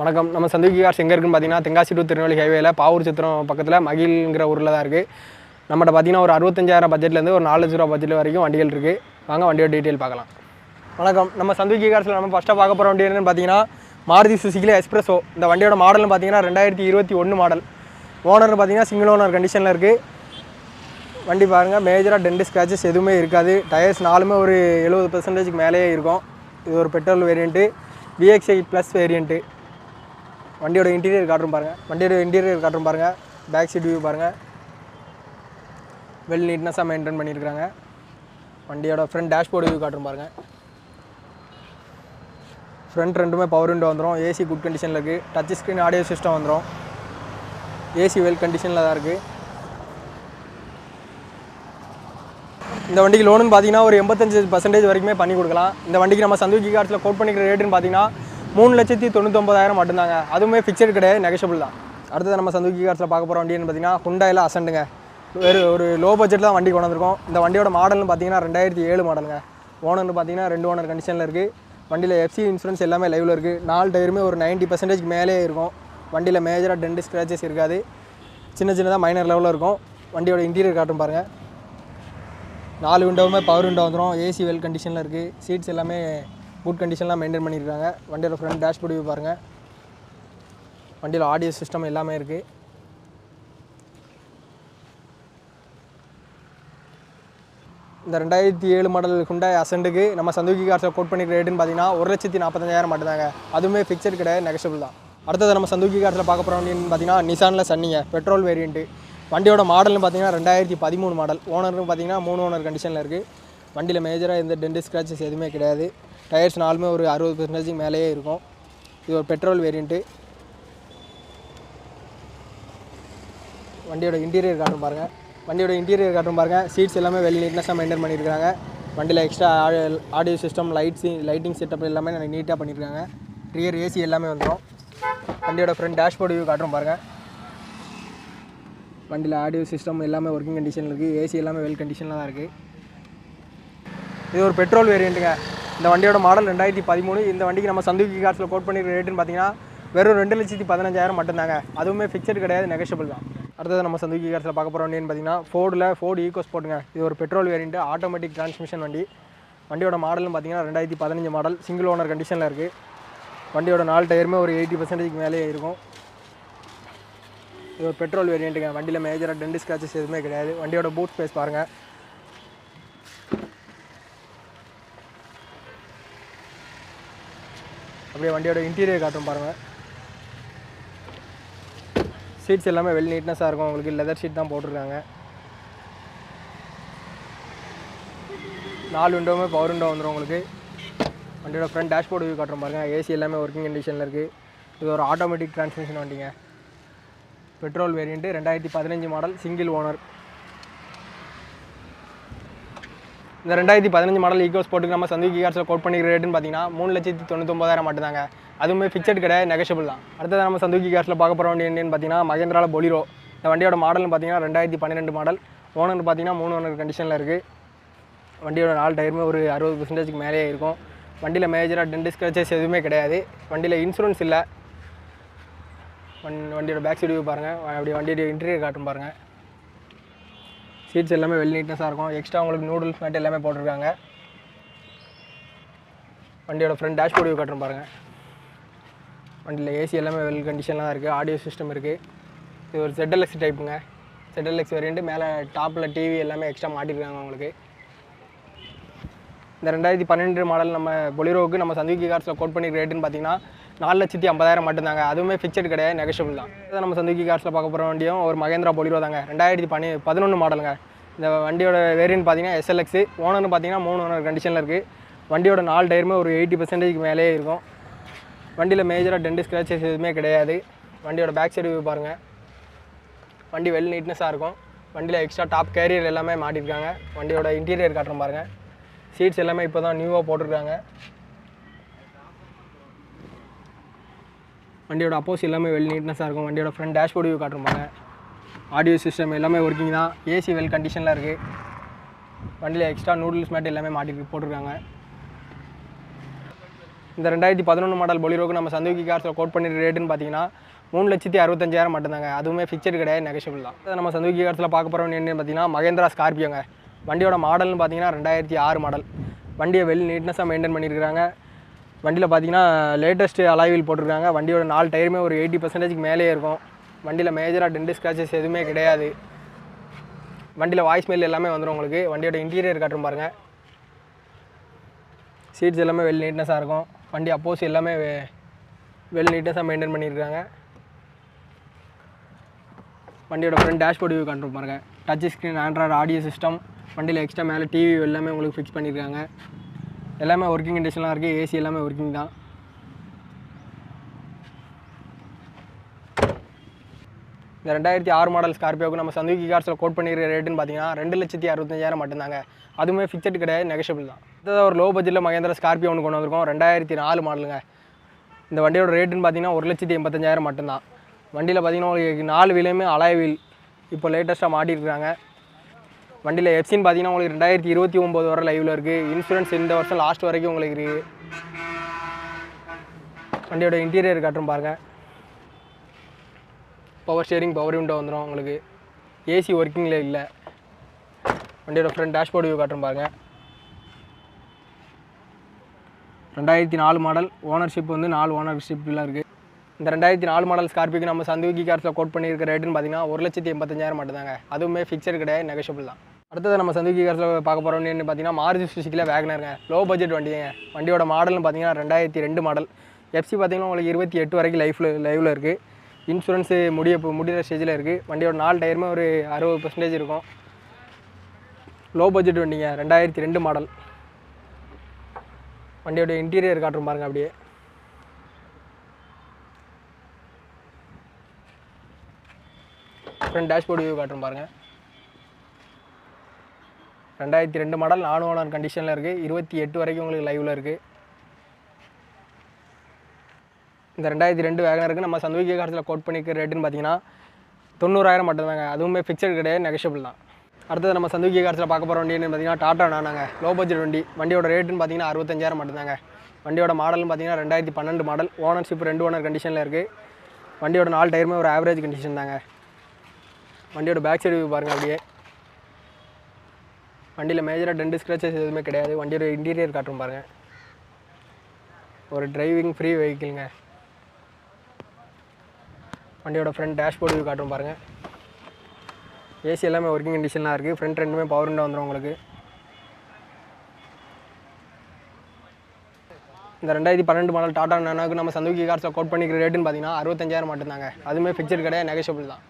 வணக்கம். நம்ம சந்துகி கார்ஸ் எங்கே இருக்குன்னு பார்த்தீங்கன்னா தென்காசி டு திருநெல்வேலி ஹைவேல பாவூர் சித்திரம் பக்கத்தில் மகிழ்ங்கிற ஊரில் தான் இருக்குது நம்மகிட்ட பார்த்தீங்கன்னா ஒரு அறுபத்தஞ்சாயிரம் பட்ஜெட்லேருந்து ஒரு நாலு லட்ச ரூபா பட்ஜெட் வரைக்கும் வண்டிகள் இருக்குது வாங்க வண்டியோட டீட்டெயில் பார்க்கலாம். வணக்கம். நம்ம சந்துகி கார்ஸில் நம்ம ஃபஸ்ட்டாக பார்க்க போகிற வண்டி என்னென்னு பார்த்தீங்கன்னா மாருதி சுசிக்கில் எக்ஸ்பிரஸோ இந்த வண்டியோட மாடல்னு பார்த்தீங்கன்னா ரெண்டாயிரத்தி இருபத்தி ஒன்று மாடல் ஓனர் பார்த்தீங்கன்னா சிங்கிள் ஓனர் கண்டிஷனில் இருக்குது வண்டி பாருங்கள் மேஜராக டென்ட் ஸ்க்ராச்சஸ் எதுவுமே இருக்காது. டயர்ஸ் நாலுமே ஒரு எழுபது பெர்சன்டேஜ்க்கு மேலேயே இருக்கும். இது ஒரு petrol variant VXI plus variant வண்டியோட இன்டீரியர் காட்டும் பாருங்கள் வண்டியோட இன்டீரியர் காட்டும் பாருங்கள் பேக் சீட் வியூ பாருங்கள் வெல் நீட்னஸாக மெயின்டைன் பண்ணியிருக்கிறாங்க வண்டியோட ஃப்ரண்ட் டேஷ்போர்டு வியூ காட்டும் பாருங்கள் ஃப்ரண்ட் ரெண்டுமே பவர் விண்டோ வந்துடும் ஏசி குட் கண்டிஷனில் இருக்குது டச் ஸ்க்ரீன் ஆடியோ சிஸ்டம் வந்துடும் ஏசி வெல் கண்டிஷனில் தான் இருக்குது இந்த வண்டிக்கு லோனுன்னு பார்த்தீங்கன்னா ஒரு எண்பத்தஞ்சு பர்சன்டேஜ் வரைக்குமே பண்ணி கொடுக்கலாம். இந்த வண்டிக்கு நம்ம சந்துகி கார்ஸில் கோட் பண்ணிக்கிற ரேட்டுன்னு பார்த்தீங்கன்னா மூணு லட்சத்தி தொண்ணூத்தொம்பதாயிரம் மட்டும்தாங்க. அதுவுமே ஃபிக்ஸட் கிடையாது நெகஷபிள் தான். அடுத்தது நம்ம சந்துக்கி காரத்தில் பார்க்க போகிற வண்டின்னு பார்த்தீங்கன்னா ஹுண்டாயில் அசண்டுங்க வேறு ஒரு லோ பட்ஜெட்டில் தான் வண்டி கொண்டு வந்திருக்கோம் இந்த வண்டியோட மாடல்னு பார்த்தீங்கன்னா ரெண்டாயிரத்தி ஏழு மாடலுங்க ஓனர்னு பார்த்தீங்கன்னா ரெண்டு ஓனர் கண்டிஷனில் இருக்குது வண்டியில் எஃப்சி இன்சூரன்ஸ் எல்லாமே லைவில் இருக்குது நாலு டயருமே ஒரு நைன்ட்டி பர்சன்டேஜ் மேலே இருக்கும். வண்டியில் மேஜராக டென்ட் ஸ்க்ராச்சஸ் இருக்காது. சின்ன சின்னதாக மைனர் லெவலில் இருக்கும். வண்டியோட இன்டீரியர் காட்டும் பாருங்கள் நாலு விண்டோவுமே பவர் விண்டோ வந்துடும் ஏசி வெல் கண்டிஷனில் இருக்குது சீட்ஸ் எல்லாமே குட் கண்டிஷன்லாம் மெயின்டைன் பண்ணியிருக்காங்க. வண்டியில் ஃப்ரண்ட் டேஷ்போர்ட் வியூ பாருங்கள் வண்டியில் ஆடியோ சிஸ்டம் எல்லாமே இருக்குது இந்த ரெண்டாயிரத்தி ஏழு மாடல் ஹுண்டாய் அசண்டுக்கு நம்ம சந்துகி கார்ஸில் கோட் பண்ணிக்கிற ரேட்டுன்னு பார்த்தீங்கன்னா ஒரு லட்சத்தி நாற்பத்தஞ்சாயிரம் மட்டும்தாங்க. அதுவுமே ஃபிக்ஸட் கிடையாது நெகஷபிள் தான். அடுத்தது நம்ம சந்துகி கார்ஸில் பார்க்க போகிறோம் அப்படின்னு பார்த்தீங்கன்னா நிசானில் சன்னிங்க பெட்ரோல் வேரியண்ட்டு வண்டியோட மாடல்னு பார்த்தீங்கன்னா ரெண்டாயிரத்தி பதிமூணு மாடல் ஓனர்னு பார்த்தீங்கன்னா மூணு ஓனர் கண்டிஷனில் இருக்குது வண்டியில் மேஜராக எந்த டென்ட் ஸ்க்ராச்சஸ் எதுவுமே கிடையாது. டயர்ஸ் நாலுமே ஒரு அறுபது பர்சன்டேஜ் மேலேயே இருக்கும். இது ஒரு பெட்ரோல் வேரியண்ட்டு வண்டியோட இன்டீரியர் காட்டும் பாருங்கள் வண்டியோட இன்டீரியர் காட்டும் பாருங்கள் சீட்ஸ் எல்லாமே வெல் நீட்னஸாக மெயின்டைன் பண்ணியிருக்காங்க வண்டியில் extra audio system lights lighting setup எல்லாமே எனக்கு நீட்டாக பண்ணியிருக்காங்க ரியர் ஏசி எல்லாமே வந்துடும் வண்டியோட ஃப்ரண்ட் டேஷ்போர்டு வியூ காட்டுறோம் பாருங்கள் வண்டியில் ஆடியோ சிஸ்டம் எல்லாமே ஒர்க்கிங் கண்டிஷனில் இருக்குது ஏசி எல்லாமே வெல் கண்டிஷனில் தான் இருக்குது இது ஒரு பெட்ரோல் வேரியண்ட்டுங்க இந்த வண்டியோட மாடல் ரெண்டாயிரத்தி பதிமூணு. இந்த வண்டிக்கு நம்ம சந்தூக்கி காசில் கோட் பண்ணிக்கிற ரேட்டுன்னு பார்த்தீங்கன்னா வெறும் ரெண்டு லட்சத்தி பதினஞ்சாயிரம் மட்டும்தாங்க. அதுவுமே ஃபிக்ஸட் கிடையாது நெகஷபிள் தான். அடுத்தது நம்ம சந்தூக்கி காசில் பார்க்க போகிற வண்டின்னு பார்த்தீங்கன்னா ஃபோர்டில் ஃபோர்டு ஈகோ ஸ்போர்ட்டுங்க இது ஒரு பெட்ரோல் வேரியண்ட்டு ஆட்டோமேட்டிக் டிரான்ஸ்மிஷன் வண்டி. வண்டியோட மாடல்னு பார்த்தீங்கன்னா ரெண்டாயிரத்தி பதினஞ்சு மாடல் சிங்கிள் ஓனர் கண்டிஷனில் இருக்குது வண்டியோட நாலு டயருமே ஒரு எயிட்டி பர்சன்டேஜ்க்கு மேலே இருக்கும். இது ஒரு பெட்ரோல் வேரியண்ட்டுங்க வண்டியில் மேஜராக டென்ட் ஸ்க்ராச்சஸ் எதுவுமே கிடையாது. வண்டியோட பூட் ஸ்பேஸ் பாருங்கள் அப்படியே வண்டியோட இன்டீரியர் காட்டும் பாருங்கள் சீட்ஸ் எல்லாமே வெல் நீட்னஸாக இருக்கும். உங்களுக்கு லெதர் ஷீட் தான் போட்டிருக்காங்க. நாலு விண்டோவுமே பவர் விண்டோ வந்துடும் உங்களுக்கு. வண்டியோட ஃப்ரண்ட் டேஷ்போர்டு வியூ காட்டுறோம் பாருங்கள் ஏசி எல்லாமே ஒர்க்கிங் கண்டிஷனில் இருக்குது இது ஒரு ஆட்டோமேட்டிக் டிரான்ஸ்மிஷன் வண்டிங்க. பெட்ரோல் வேரியண்ட்டு ரெண்டாயிரத்தி பதினஞ்சு மாடல் சிங்கிள் ஓனர் இந்த ரெண்டாயிரத்தி பதினஞ்சு மாடல் ஈகோ ஸ்போர்ட்டுக்கு நம்ம சந்திக்கு கார்ஸில் கோட் பண்ணிக்கிற ரேட்டுன்னு பார்த்தீங்கன்னா மூணு லட்சத்தி தொண்ணூத்தொம்பதாயிரம் மட்டும்தாங்க. அதுவுமே ஃபிக்ஸட் கிடையாது நெகஷபிள் தான். அடுத்தது நம்ம சந்துக்கி கார்ஸில் பார்க்க போகிற வண்டி என்னன்னு பார்த்தீங்கன்னா மகேந்திரால பொலிரோ இந்த வண்டியோட மாடல்னு பார்த்தீங்கன்னா ரெண்டாயிரத்தி பன்னிரெண்டு மாடல் ஓனர் பார்த்தீங்கன்னா மூணு ஓனர் கண்டிஷனில் இருக்குது வண்டியோட நாலு டயருமே ஒரு அறுபது பர்சன்டேஜுக்கு மேலேயே இருக்கும். வண்டியில் மேஜராக டென்ட் ஸ்க்ராச்சஸ் எதுவுமே கிடையாது. வண்டியில் இன்சூரன்ஸ் இல்லை. வண் வண்டியோட பேக் சைடு பாருங்கள் அப்படி வண்டியோட இன்டீரியர் காட்டும் பாருங்கள் சீட்ஸ் எல்லாமே வெல் நீட்னஸாக இருக்கும். எக்ஸ்ட்ரா உங்களுக்கு நூடுல்ஸ் மேட் எல்லாமே போட்டிருக்காங்க. வண்டியோட ஃப்ரண்ட் டேஷ்போர்ட் வியூ காட்டுறோம் பாருங்கள் வண்டியில் ஏசி எல்லாமே வெல் கண்டிஷன்லாம் தான் இருக்குது ஆடியோ சிஸ்டம் இருக்குது இது ஒரு செட்டலெக்ஸ் டைப்புங்க செட்டலெக்ஸ் வேரியண்ட்டு மேலே டாப்பில் டிவி எல்லாமே எக்ஸ்ட்ரா மாட்டிருக்காங்க உங்களுக்கு. இந்த ரெண்டாயிரத்தி பன்னெண்டு மாடல் நம்ம பொலிரோவுக்கு நம்ம சந்திக்கு கார்ஸில் கோட் பண்ணிக்கிற ரேட்டுன்னு பார்த்தீங்கன்னா நாலு லட்சத்தி ஐம்பதாயிரம் மட்டும்தாங்க. அதுவுமே ஃபிக்ஸட் கிடையாது நெகஷபிள் தான். இதை நம்ம சந்திக்கு கார்ஸில் பார்க்க போகிற வண்டியும் ஒரு மகேந்திரா பொலிரோ தாங்க. ரெண்டாயிரத்தி பனி பதினொன்று மாடலுங்க. இந்த வண்டியோட வேரியன்ட் பார்த்தீங்கன்னா எஸ்எல்எக்ஸு ஓனர்னு பார்த்தீங்கன்னா மூணு ஓனர் கண்டிஷனில் இருக்குது வண்டியோட நாலு டயருமே ஒரு எயிட்டி பர்சன்டேஜ்க்கு மேலேயே இருக்கும். வண்டியில் மேஜராக டென்ட் ஸ்க்ராச்சஸ் எதுவுமே கிடையாது. வண்டியோட பேக் சைடு வியூ பாருங்கள் வண்டி வெல் நீட்னஸாக இருக்கும். வண்டியில் எக்ஸ்ட்ரா டாப் கேரியர் எல்லாமே மாட்டியிருக்காங்க வண்டியோட இன்டீரியர் காட்டுறோம் பாருங்கள் சீட்ஸ் எல்லாமே இப்போ தான் நியூவாக போட்டிருக்காங்க. வண்டியோட அப்போஸ் எல்லாமே வெல் நீட்னஸாக இருக்கும். வண்டியோட ஃப்ரண்ட் டேஷ்போர்டு வியூ காட்டிருப்பாங்க. ஆடியோ சிஸ்டம் எல்லாமே ஒர்க்கிங் தான். ஏசி வெல் கண்டிஷனில் இருக்குது வண்டியில் எக்ஸ்ட்ரா நூடுல்ஸ் மேட் எல்லாமே மாட்டி போட்டிருக்காங்க. இந்த ரெண்டாயிரத்தி பதினொன்று மாடல் பொலிரோக்கு நம்ம சந்தோக்கி கார்ஸில் கோட் பண்ணிருக்க ரேட்டுன்னு பார்த்தீங்கன்னா மூணு லட்சத்தி அறுபத்தஞ்சாயிரம் மட்டும்தாங்க. அதுவுமே ஃபிக்சர் கிடையாது நெகஷபிள் தான். நம்ம சந்தோக்கி கார்ஸில் பார்க்க போகிறோம் என்னென்னு பார்த்தீங்கன்னா மகேந்திரா ஸ்கார்பியோங்க வண்டியோட மாடல்னு பார்த்தீங்கன்னா ரெண்டாயிரத்தி ஆறு மாடல் வண்டியை வெல் நீட்னஸாக மெயின்டைன் பண்ணியிருக்காங்க வண்டியில் பார்த்தீங்கன்னா லேட்டஸ்ட்டு அலாய்வில் போட்டிருக்காங்க. வண்டியோட நாலு டயருமே ஒரு எயிட்டி பர்சன்டேஜ்க்கு மேலேயே இருக்கும். வண்டியில் மேஜராக டென்ட் ஸ்க்ராச்சஸ் எதுவுமே கிடையாது. வண்டியில் வாய்ஸ் மெயில் எல்லாமே வந்துடும் உங்களுக்கு. வண்டியோட இன்டீரியர் காட்டும் பாருங்கள் சீட்ஸ் எல்லாமே வெல் நீட்னஸாக இருக்கும். வண்டி அப்போஸ் எல்லாமே வெல் நீட்னஸாக மெயின்டைன் பண்ணியிருக்காங்க. வண்டியோட ஃப்ரண்ட் டேஷ்போர்ட் வியூ காட்டும் பாருங்க. Touch screen Android audio system வண்டியில் எக்ஸ்ட்ரா மேலே டிவி எல்லாமே உங்களுக்கு ஃபிக்ஸ் பண்ணியிருக்காங்க. எல்லாமே ஒர்க்கிங் கண்டிஷன்லாம் இருக்குது ஏசி எல்லாமே ஒர்க்கிங் தான். இந்த ரெண்டாயிரத்தி ஆறு மாடல் ஸ்கார்பியோக்கு நம்ம சந்துகி கார்ஸில் கோட் பண்ணிக்கிற ரேட்டுன்னு பார்த்தீங்கன்னா ரெண்டு லட்சத்தி அறுபத்தஞ்சாயிரம் மட்டும்தாங்க. அதுவுமே ஃபிக்ஸட் கிடையாது நெகஷபிள் தான். இதாக ஒரு லோ பட்ஜெட்டில் மகேந்திரா ஸ்கார்பியோ ஒன்று கொண்டு வந்திருக்கோம் ரெண்டாயிரத்தி நாலு மாடலுங்க இந்த வண்டியோட ரேட்டுன்னு பார்த்தீங்கன்னா ஒரு லட்சத்தி எண்பத்தஞ்சாயிரம் மட்டும்தான். வண்டியில் பார்த்தீங்கன்னா உங்களுக்கு நாலு வீலையுமே அலாய் வீல் இப்போ லேட்டஸ்ட்டாக மாட்டிருக்காங்க. வண்டியில் எஃப்சின்னு பார்த்தீங்கன்னா உங்களுக்கு ரெண்டாயிரத்தி இருபத்தி ஒம்பது வரை லைவில் இருக்குது இன்சூரன்ஸ் இந்த வருஷம் லாஸ்ட் வரைக்கும் உங்களுக்கு இருக்குது வண்டியோட இன்டீரியர் காட்டும் பாருங்கள் பவர் ஸ்டேரிங் பவர் விண்டோ வந்துடும் உங்களுக்கு. ஏசி ஒர்க்கிங்கில் இல்லை. வண்டியோட ஃப்ரண்ட் டேஷ்போர்ட் வியூ காட்டும் பாருங்கள் ரெண்டாயிரத்தி நாலு மாடல் ஓனர்ஷிப் வந்து நாலு ஓனர்ஷிப்லாம் இருக்குது இந்த ரெண்டாயிரத்தி நாலு மாடல் ஸ்கார்பியோக்கு நம்ம சந்துகி கார்ஸில் கோட் பண்ணியிருக்க ரேட்டுன்னு பார்த்தீங்கன்னா ஒரு லட்சத்தி எண்பத்தஞ்சாயிரம் மட்டும்தாங்க. அதுவுமே ஃபிக்சர் கிடையாது நெகஷபிள் தான். அடுத்தது நம்ம சந்துகி கார்ஸில் பார்க்க போகிறோம் என்ன பார்த்தீங்கன்னா மாருதி சுசுக்கியில் வேகனருங்க. லோ பட்ஜெட் வண்டிங்க. வண்டியோட மாடல்னு பார்த்தீங்கன்னா ரெண்டாயிரத்தி ரெண்டு மாடல் எஃப்சி பார்த்தீங்கன்னா உங்களுக்கு இருபத்தி எட்டு வரைக்கும் லைஃப்பில் லைவில் இருக்குது இன்சூரன்ஸு முடிய முடிகிற ஸ்டேஜில் இருக்குது வண்டியோட நாலு டயருமே ஒரு அறுபது பர்சன்டேஜ் இருக்கும். லோ பட்ஜெட் வண்டிங்க ரெண்டாயிரத்தி ரெண்டு மாடல் வண்டியோட இன்டீரியர் காட்டுற பாருங்க அப்படியே. ஃப்ரண்ட் டேஷ்போர்டு வியூ காட்டுற பாருங்கள் ரெண்டாயிரத்தி ரெண்டு மாடல் நானு ஓனர் கண்டிஷனில் இருக்குது இருபத்தி எட்டு வரைக்கும் உங்களுக்கு லைவில் இருக்குது இந்த ரெண்டாயிரத்தி ரெண்டு வேகனருக்கு நம்ம சந்தோகிய காலத்தில் கோட் பண்ணிக்கிற ரேட்டுன்னு பார்த்தீங்கன்னா தொண்ணூறாயிரம் மட்டும்தாங்க அதுவுமே ஃபிக்ஸட் கிடையாது நெகஷபிள் தான். அடுத்தது நம்ம சந்தோகிய காலத்தில் பார்க்க போகிற வண்டின்னு பார்த்தீங்கன்னா டாட்டா நானாங்க லோ பட்ஜெட் வண்டி. வண்டியோட ரேட்டுன்னு பார்த்தீங்கன்னா அறுபத்தஞ்சாயிரம் மட்டும்தாங்க வண்டியோட மாடல்னு பார்த்தீங்கன்னா ரெண்டாயிரத்தி பன்னெண்டு மாடல் ஓனர்ஷிப் ரெண்டு ஓனர் கண்டிஷனில் இருக்குது வண்டியோட நாலு டயருமே ஒரு ஆவரேஜ் கண்டிஷன் தாங்க. வண்டியோட பேக் சைடு பாருங்கள் அப்படியே. வண்டியில் மேஜராக டென்ட் ஸ்க்ராச்சஸ் எதுவுமே கிடையாது. வண்டியோட இன்டீரியர் காட்டும் பாருங்கள் ஒரு டிரைவிங் ஃப்ரீ வெஹிக்கிள்ங்க வண்டியோட ஃப்ரண்ட் டேஷ்போர்ட் வியூ காட்டும் பாருங்கள் ஏசி எல்லாமே ஒர்க்கிங் கண்டிஷனாக இருக்குது ஃப்ரண்ட் ரெண்டுமே பவர் விண்டோ வந்துடும் உங்களுக்கு. இந்த ரெண்டாயிரத்தி பன்னெண்டு மாடல் டாடா நானாவுக்கு நம்ம சந்தோக்கி கார்ஸில் கோட் பண்ணிக்கிற ரேட்டுன்னு பார்த்தீங்கன்னா அறுபத்தஞ்சாயிரம் மட்டும்தாங்க. அதுவுமே ஃபிக்சட் கிடையாது நெகஷியபிள் தான்.